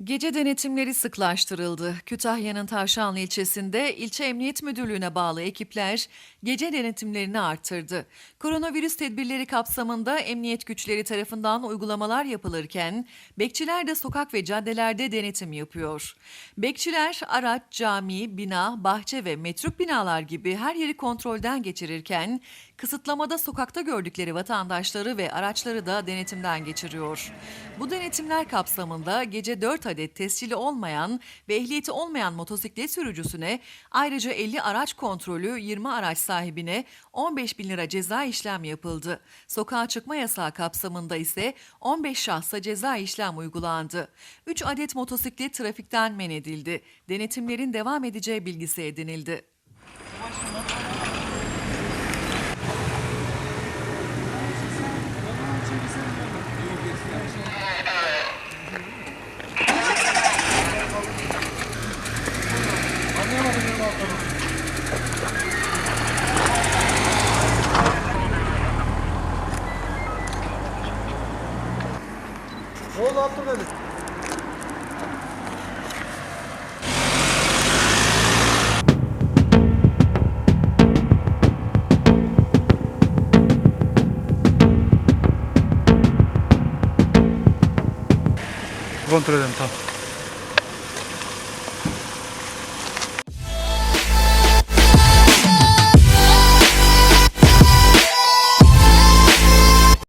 Gece denetimleri sıklaştırıldı. Kütahya'nın Tavşanlı ilçesinde ilçe emniyet müdürlüğüne bağlı ekipler gece denetimlerini arttırdı. Koronavirüs tedbirleri kapsamında emniyet güçleri tarafından uygulamalar yapılırken bekçiler de sokak ve caddelerde denetim yapıyor. Bekçiler araç, cami, bina, bahçe ve metruk binalar gibi her yeri kontrolden geçirirken kısıtlamada sokakta gördükleri vatandaşları ve araçları da denetimden geçiriyor. Bu denetimler kapsamında gece 4 adet tescili olmayan ve ehliyeti olmayan motosiklet sürücüsüne ayrıca 50 araç kontrolü 20 araç sahibine 15 bin lira ceza işlem yapıldı. Sokağa çıkma yasağı kapsamında ise 15 şahsa ceza işlem uygulandı. 3 adet motosiklet trafikten men edildi. Denetimlerin devam edeceği bilgisi edinildi. Ne oldu Abdülkadir? Kontrol edelim tamam.